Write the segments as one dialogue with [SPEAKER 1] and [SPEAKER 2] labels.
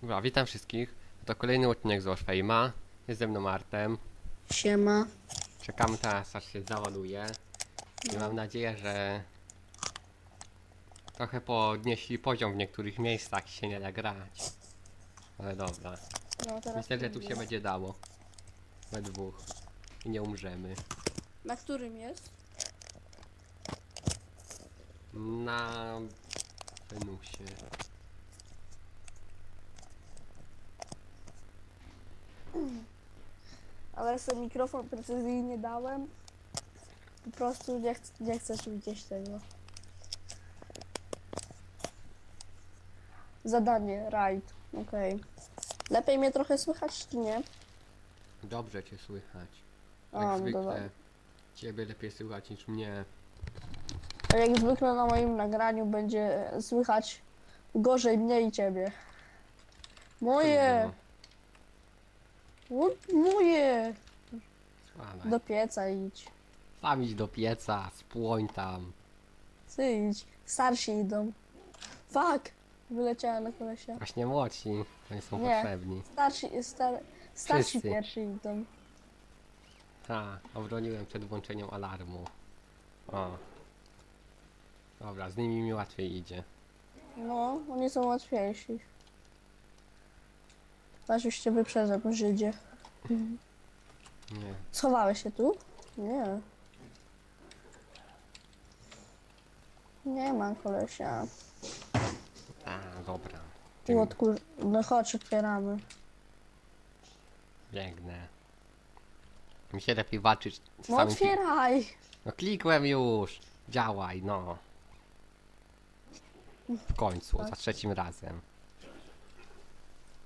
[SPEAKER 1] Dobra, witam wszystkich. To kolejny odcinek z Warframe'a. Jest ze mną Artem.
[SPEAKER 2] Siema.
[SPEAKER 1] Czekamy teraz aż się załaduje. I mam nadzieję, że trochę podnieśli poziom w niektórych miejscach i się nie da grać. Ale dobra.
[SPEAKER 2] No, teraz
[SPEAKER 1] Myślę, że tu się będzie dało. We dwóch. I nie umrzemy.
[SPEAKER 2] Na którym jest?
[SPEAKER 1] Na Venusie.
[SPEAKER 2] Ale sobie mikrofon precyzyjnie dałem. Po prostu nie, ch nie chcesz widzieć tego. Zadanie, raid. Okej. Lepiej mnie trochę słychać, czy nie?
[SPEAKER 1] Dobrze cię słychać.
[SPEAKER 2] A,
[SPEAKER 1] Jak
[SPEAKER 2] no
[SPEAKER 1] zwykle.
[SPEAKER 2] dobra.
[SPEAKER 1] Ciebie lepiej słychać niż mnie.
[SPEAKER 2] A jak zwykle na moim nagraniu będzie słychać gorzej mnie i ciebie. Moje! O, Moje!
[SPEAKER 1] Sławaj.
[SPEAKER 2] Do pieca idź.
[SPEAKER 1] Sam idź do pieca, spłoń tam.
[SPEAKER 2] Ty idź. Starsi idą. Fuck! Wyleciałem na kolesia.
[SPEAKER 1] Właśnie młodsi, oni są
[SPEAKER 2] Nie.
[SPEAKER 1] potrzebni.
[SPEAKER 2] Starsi, star, starsi
[SPEAKER 1] Wszyscy.
[SPEAKER 2] pierwsi idą.
[SPEAKER 1] Tak, obroniłem przed włączeniem alarmu. O. Dobra, z nimi mi łatwiej idzie.
[SPEAKER 2] No, oni są łatwiejsi. Aż już cię wyprzedzę, Żydzie.
[SPEAKER 1] Nie.
[SPEAKER 2] Schowałeś się tu? Nie. Nie ma kolesia.
[SPEAKER 1] A, dobra.
[SPEAKER 2] Tu odkur... No chodź, otwieramy.
[SPEAKER 1] Biegnę. Mi się lepiej walczyć z
[SPEAKER 2] No
[SPEAKER 1] samym... Kli-
[SPEAKER 2] otwieraj!
[SPEAKER 1] no klikłem już! Działaj, no. W końcu, za trzecim razem.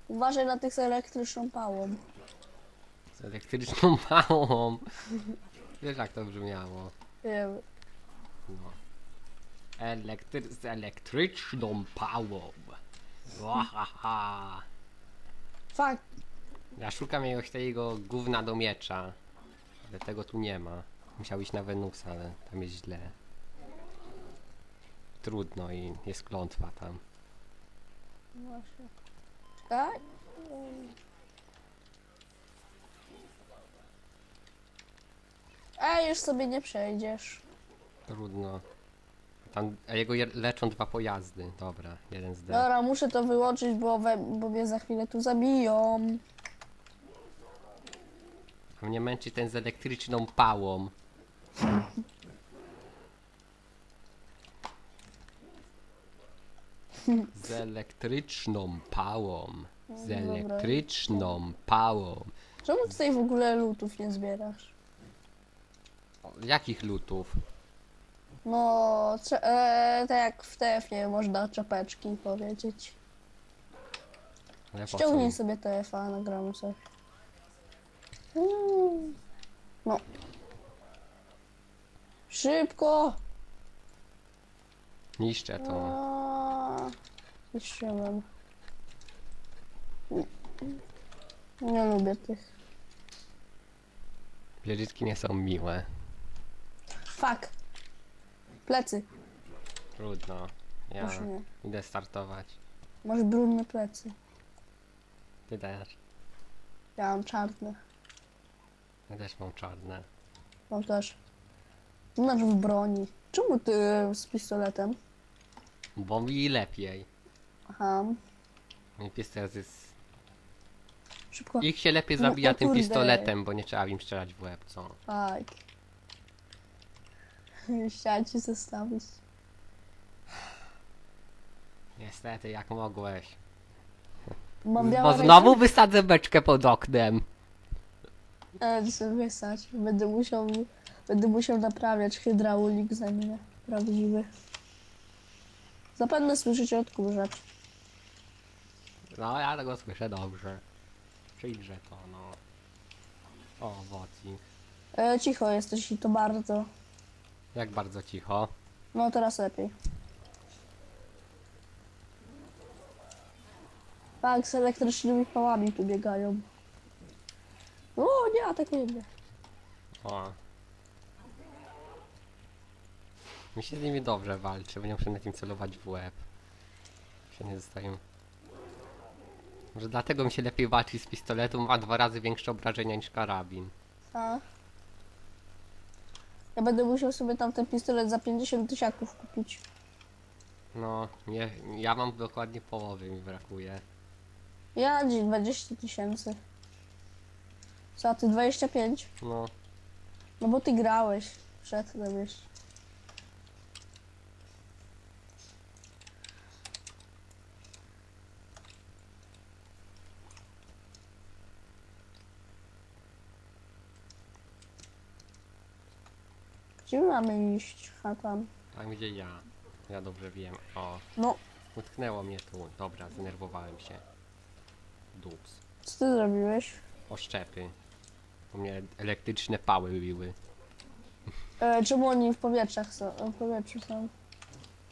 [SPEAKER 2] Uważaj na tych z elektryczną pałą.
[SPEAKER 1] Z elektryczną pałą. Wiesz jak to brzmiało.
[SPEAKER 2] Wiem.
[SPEAKER 1] No. Elektry z elektryczną pałą. Wahaha.
[SPEAKER 2] Fuck!
[SPEAKER 1] Ja szukam jakiegoś tego gówna do miecza. Ale tego tu nie ma. Musiał iść na Wenusa, ale tam jest źle. Trudno i jest klątwa tam.
[SPEAKER 2] Właśnie. Tak? Ej, już sobie nie przejdziesz.
[SPEAKER 1] Trudno. Tam, a jego je- leczą dwa pojazdy. Dobra, jeden z D.
[SPEAKER 2] Dobra, muszę to wyłączyć, bo, we, bo mnie za chwilę tu zabiją.
[SPEAKER 1] A mnie męczy ten z elektryczną pałą. Z elektryczną pałą. Z
[SPEAKER 2] Dobra.
[SPEAKER 1] elektryczną pałą.
[SPEAKER 2] Czemu tutaj w ogóle lutów nie zbierasz?
[SPEAKER 1] Jakich lutów?
[SPEAKER 2] No, cze- e, tak jak w TF-ie można czapeczki powiedzieć.
[SPEAKER 1] Ale po co
[SPEAKER 2] Ściągnij
[SPEAKER 1] mi?
[SPEAKER 2] sobie TF-a, nagramy sobie. Mm. No. Szybko!
[SPEAKER 1] Niszczę to.
[SPEAKER 2] A, Zniszczyłem. Nie lubię tych.
[SPEAKER 1] Wieżyczki nie są miłe.
[SPEAKER 2] Fuck! Plecy.
[SPEAKER 1] Trudno. Ja
[SPEAKER 2] nie.
[SPEAKER 1] idę startować.
[SPEAKER 2] Masz brudne plecy.
[SPEAKER 1] Ty też.
[SPEAKER 2] Ja mam czarne.
[SPEAKER 1] Ja też mam czarne.
[SPEAKER 2] Mam też. Masz w broni. Czemu ty z pistoletem?
[SPEAKER 1] Bo mi lepiej.
[SPEAKER 2] Aha.
[SPEAKER 1] Mój teraz jest...
[SPEAKER 2] Szybko.
[SPEAKER 1] Ich się lepiej
[SPEAKER 2] No,
[SPEAKER 1] zabija
[SPEAKER 2] o
[SPEAKER 1] tym pistoletem, bo nie trzeba im strzelać w łeb, co?
[SPEAKER 2] Tak. Chciałem ci zostawić.
[SPEAKER 1] Niestety, jak mogłeś.
[SPEAKER 2] Mam
[SPEAKER 1] Bo
[SPEAKER 2] białe
[SPEAKER 1] znowu wysadzę beczkę pod oknem.
[SPEAKER 2] ręce. E, wysać. Będę musiał, będę musiał naprawiać hydraulik za mnie. Prawdziwy. Zapewne słyszycie odkurzacz.
[SPEAKER 1] No, ja tego słyszę dobrze. Przyjrze to, no. O, woci.
[SPEAKER 2] E, cicho jesteś i to bardzo.
[SPEAKER 1] Jak bardzo cicho.
[SPEAKER 2] No teraz lepiej. Tak, z elektrycznymi pałami tu biegają. O, nie atakuje mnie.
[SPEAKER 1] O. Mi się z nimi dobrze walczy, bo nie muszę na tym celować w łeb. Się nie zostają Może dlatego mi się lepiej walczy z pistoletu, ma dwa razy większe obrażenia niż karabin.
[SPEAKER 2] A. Ja będę musiał sobie tam ten pistolet za 50 tysiaków kupić.
[SPEAKER 1] No, nie, ja mam dokładnie połowy mi brakuje.
[SPEAKER 2] Ja dziś 20 tysięcy. Co, a ty 25?
[SPEAKER 1] No,
[SPEAKER 2] No bo ty grałeś przedtem jeszcze. Gdzie my mamy iść? Tam.
[SPEAKER 1] tam gdzie ja. Ja dobrze wiem. O,
[SPEAKER 2] No,
[SPEAKER 1] utknęło mnie tu. Dobra, zdenerwowałem się. Dups.
[SPEAKER 2] co ty zrobiłeś?
[SPEAKER 1] Oszczepy. U mnie elektryczne pały biły.
[SPEAKER 2] E, czemu oni w powietrzach są? W powietrzu są.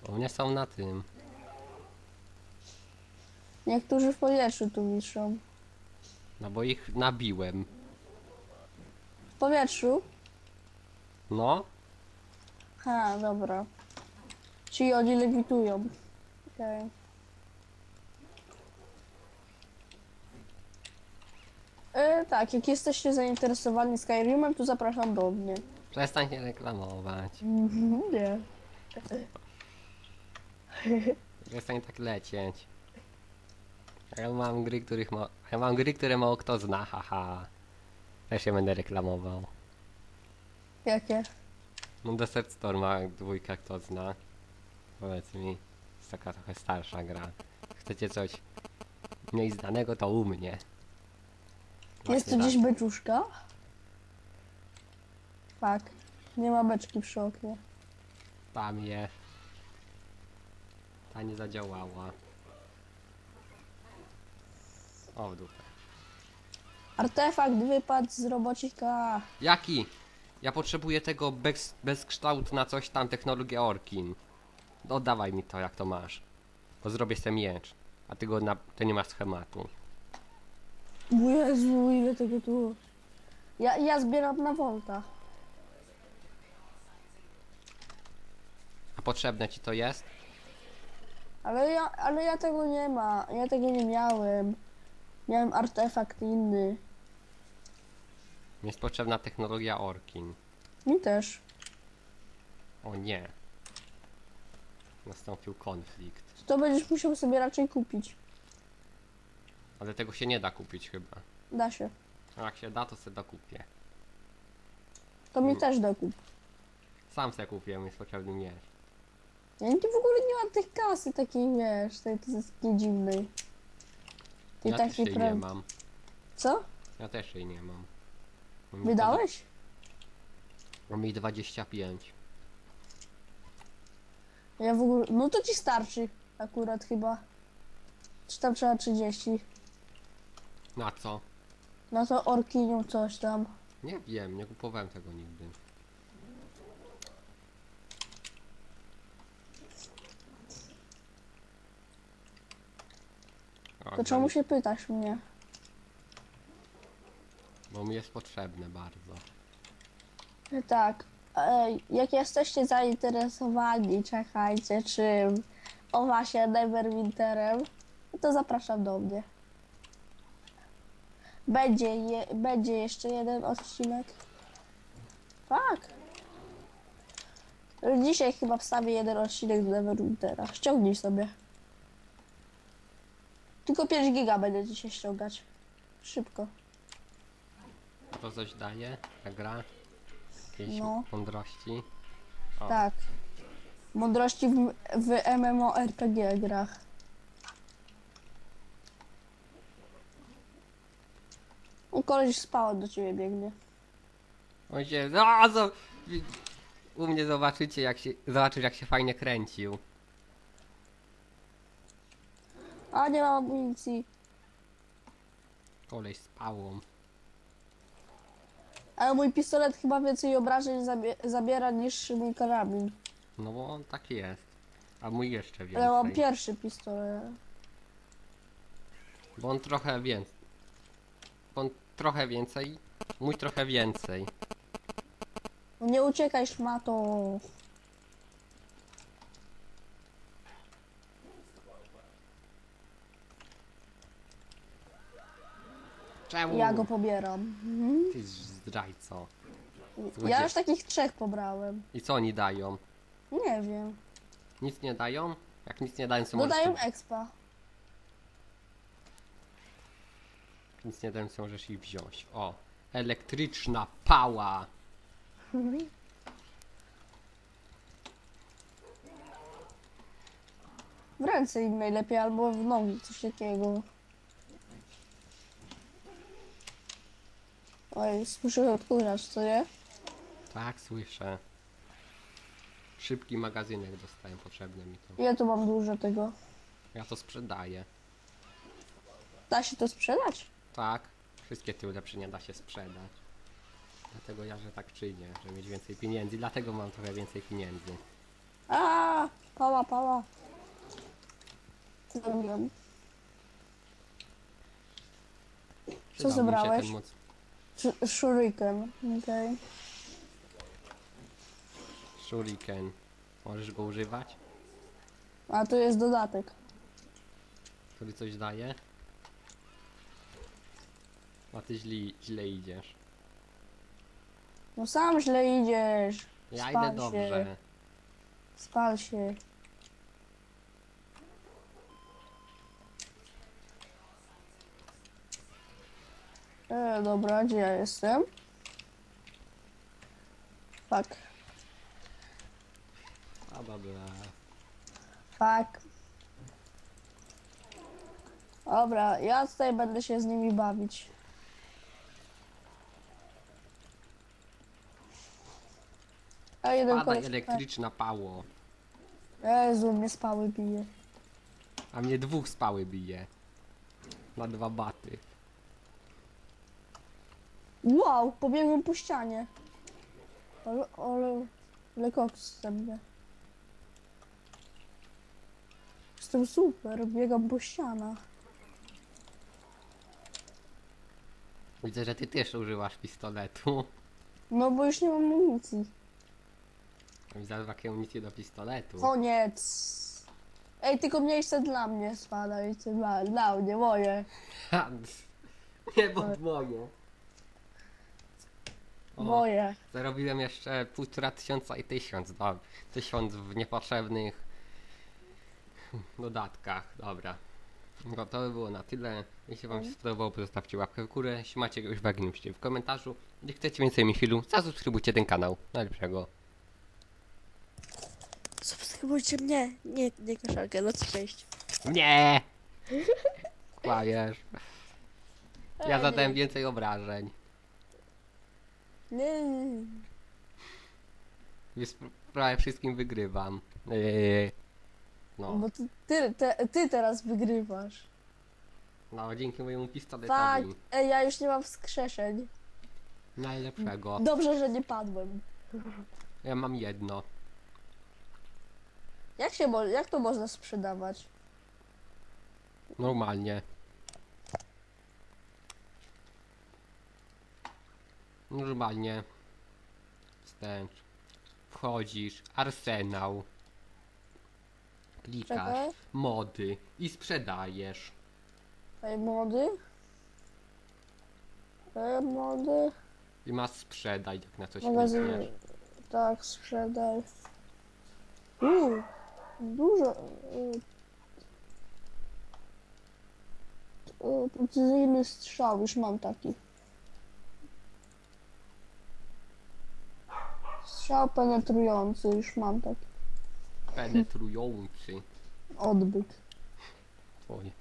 [SPEAKER 1] U mnie są na tym.
[SPEAKER 2] Niektórzy w powietrzu tu wiszą.
[SPEAKER 1] No bo ich nabiłem.
[SPEAKER 2] W powietrzu?
[SPEAKER 1] No,
[SPEAKER 2] Ha, dobra. Czyli oni lewitują. Okej. E, tak, jak jesteście zainteresowani Skyrimem, to zapraszam do mnie.
[SPEAKER 1] przestań się reklamować.
[SPEAKER 2] Mhm, Nie.
[SPEAKER 1] Przestań tak lecieć. Ja mam gry, których ma... Ja mam gry, które mało kto zna, haha. Też się będę reklamował.
[SPEAKER 2] Jakie?
[SPEAKER 1] No Desert Storm ma dwójka, kto zna. Powiedz mi, jest taka trochę starsza gra. Chcecie coś mniej znanego, to u mnie.
[SPEAKER 2] Jest tu
[SPEAKER 1] Właśnie
[SPEAKER 2] gdzieś beczuszka? Tak. Nie ma beczki przy oknie.
[SPEAKER 1] Tam je. Ta nie zadziałała. O, w dupę.
[SPEAKER 2] Artefakt wypadł z robocika.
[SPEAKER 1] Jaki? Ja potrzebuję tego bez, bezkształt na coś tam, technologię Orkin. Oddawaj mi to, jak to masz. Bo zrobię sobie miecz. A ty go na... ty nie masz schematu.
[SPEAKER 2] Bo Jezu, ile tego tu. Ja, ja zbieram na Volta.
[SPEAKER 1] A potrzebne ci to jest?
[SPEAKER 2] Ale ja, ale ja tego nie ma. Ja tego nie miałem. Miałem artefakt inny.
[SPEAKER 1] Mi Jest potrzebna technologia Orkin.
[SPEAKER 2] Mi też.
[SPEAKER 1] O nie. Nastąpił konflikt.
[SPEAKER 2] To będziesz musiał sobie raczej kupić.
[SPEAKER 1] Ale tego się nie da kupić chyba.
[SPEAKER 2] Da się.
[SPEAKER 1] A jak się da, to sobie dokupię.
[SPEAKER 2] To mi
[SPEAKER 1] Mm.
[SPEAKER 2] też dokup.
[SPEAKER 1] Sam sobie kupię, mi jest potrzebny miecz.
[SPEAKER 2] Ja nigdy w ogóle nie mam tych kasy takiej, wiesz, tej tej takiej dziwnej. Tej
[SPEAKER 1] Ja też
[SPEAKER 2] takiej
[SPEAKER 1] jej
[SPEAKER 2] pra-
[SPEAKER 1] nie mam.
[SPEAKER 2] Co?
[SPEAKER 1] Ja też jej nie mam. Mam
[SPEAKER 2] Wydałeś?
[SPEAKER 1] Mam mi 25.
[SPEAKER 2] Ja w ogóle. No to ci starczy akurat chyba. Czy tam trzeba 30?
[SPEAKER 1] Na co?
[SPEAKER 2] No to orkinią coś tam.
[SPEAKER 1] Nie wiem, nie kupowałem tego nigdy.
[SPEAKER 2] To czemu się pytasz mnie?
[SPEAKER 1] Bo mi jest potrzebne bardzo.
[SPEAKER 2] Tak. Ej, jak jesteście zainteresowani, czekajcie, czym o właśnie Neverwinterem, to zapraszam do mnie. Będzie, je, będzie jeszcze jeden odcinek. Tak. Dzisiaj chyba wstawię jeden odcinek z Neverwintera. Ściągnij sobie. Tylko 5 giga będę dzisiaj ściągać. Szybko.
[SPEAKER 1] To coś daje? Ta gra? Jakieś
[SPEAKER 2] No.
[SPEAKER 1] mądrości? O,
[SPEAKER 2] Tak. Mądrości w, w MMORPG grach. O, koleś spał do ciebie biegnie.
[SPEAKER 1] On się... A, zo... U mnie zobaczycie jak się... Zobaczysz jak się fajnie kręcił.
[SPEAKER 2] A nie mam amunicji.
[SPEAKER 1] Koleś z pałą.
[SPEAKER 2] Ale mój pistolet chyba więcej obrażeń zabie zabiera niż mój karabin.
[SPEAKER 1] No bo on taki jest. A mój jeszcze
[SPEAKER 2] Ale ja mam
[SPEAKER 1] więcej.
[SPEAKER 2] pierwszy pistolet.
[SPEAKER 1] Bo on trochę więcej. On trochę więcej. Mój trochę więcej.
[SPEAKER 2] No nie uciekaj szmato.
[SPEAKER 1] Czemu?
[SPEAKER 2] Ja go pobieram. Mhm.
[SPEAKER 1] Ty zdrajco.
[SPEAKER 2] Ja już takich trzech pobrałem.
[SPEAKER 1] I co oni dają?
[SPEAKER 2] Nie wiem.
[SPEAKER 1] Nic nie dają? Jak nic nie dają, to możesz...
[SPEAKER 2] Dodają expa.
[SPEAKER 1] Nic nie dają, to możesz ich wziąć. O. Elektryczna pała.
[SPEAKER 2] W ręce im najlepiej, albo w nogi, coś takiego. Oj, słyszę odkurzacz, co nie?
[SPEAKER 1] Tak, słyszę. Szybki magazynek dostałem, potrzebny mi to.
[SPEAKER 2] Ja tu mam dużo tego.
[SPEAKER 1] Ja to sprzedaję.
[SPEAKER 2] Da się to sprzedać?
[SPEAKER 1] Tak, wszystkie te ulepszenia da się sprzedać. Dlatego ja, że tak czynię, żeby mieć więcej pieniędzy. Dlatego mam trochę więcej pieniędzy.
[SPEAKER 2] A, pała, pała. Co zrobiłem? Co
[SPEAKER 1] Przydał mi się
[SPEAKER 2] zebrałeś?
[SPEAKER 1] ten moc...
[SPEAKER 2] Sh- Shuriken, okej.
[SPEAKER 1] Shuriken. Możesz go używać?
[SPEAKER 2] A tu jest dodatek.
[SPEAKER 1] Który coś daje? A ty źli, źle idziesz.
[SPEAKER 2] No sam źle idziesz.
[SPEAKER 1] Ja
[SPEAKER 2] Spal
[SPEAKER 1] idę
[SPEAKER 2] się.
[SPEAKER 1] dobrze.
[SPEAKER 2] Spal się. E, dobra, gdzie ja jestem? Fuck,
[SPEAKER 1] A dobra.
[SPEAKER 2] fuck. Dobra, ja tutaj będę się z nimi bawić. A jeden
[SPEAKER 1] Padaj
[SPEAKER 2] koleś...
[SPEAKER 1] elektryczna pało.
[SPEAKER 2] Jezu, mnie spały bije.
[SPEAKER 1] A mnie dwóch spały bije. Na dwa baty.
[SPEAKER 2] Wow, pobiegłem po ścianie. Ale, ale, ale koks ze mnie. Jestem super, biegam po ścianach.
[SPEAKER 1] Widzę, że ty też używasz pistoletu.
[SPEAKER 2] No bo już nie mam amunicji.
[SPEAKER 1] Widzę takie amunicje do pistoletu.
[SPEAKER 2] Koniec. Ej, tylko miejsce dla mnie spadajcie, dla, dla mnie, moje.
[SPEAKER 1] Ha, Nie, bo moje. O,
[SPEAKER 2] Moje.
[SPEAKER 1] zarobiłem jeszcze półtora tysiąca i tysiąc. Do, tysiąc w niepotrzebnych dodatkach. Dobra. No to by było na tyle. Jeśli wam się spodobało, zostawcie łapkę w górę. Jeśli macie jakiegoś wagi, napiszcie w komentarzu. Jeśli chcecie więcej mi filmu, zasubskrybujcie ten kanał. Najlepszego.
[SPEAKER 2] Subskrybujcie mnie, nie, nie koszarkę, no cześć.
[SPEAKER 1] Nie! Kłamiesz. Ja zadałem więcej obrażeń.
[SPEAKER 2] Nie.
[SPEAKER 1] Więc prawie wszystkim wygrywam. Eee. No,
[SPEAKER 2] Bo ty, ty, te, ty teraz wygrywasz.
[SPEAKER 1] no dzięki mojemu
[SPEAKER 2] Tak,
[SPEAKER 1] pistoletowi.
[SPEAKER 2] ej, ja już nie mam wskrzeszeń.
[SPEAKER 1] Najlepszego.
[SPEAKER 2] Dobrze, że nie padłem.
[SPEAKER 1] Ja mam jedno.
[SPEAKER 2] Jak się mo- jak to można sprzedawać?
[SPEAKER 1] Normalnie. Normalnie. Wstęcz. Wchodzisz. Arsenał. Klikasz.
[SPEAKER 2] Czekaj.
[SPEAKER 1] Mody. I sprzedajesz.
[SPEAKER 2] Ej, mody? Ej, mody?
[SPEAKER 1] I masz sprzedaj, jak na coś
[SPEAKER 2] Magazyn.
[SPEAKER 1] klikniesz.
[SPEAKER 2] Tak, sprzedaj. Uuu, dużo. y, y, Precyzyjny strzał, już mam taki. Strzał penetrujący, już mam taki.
[SPEAKER 1] Penetrujący.
[SPEAKER 2] Odbyt.
[SPEAKER 1] Oj.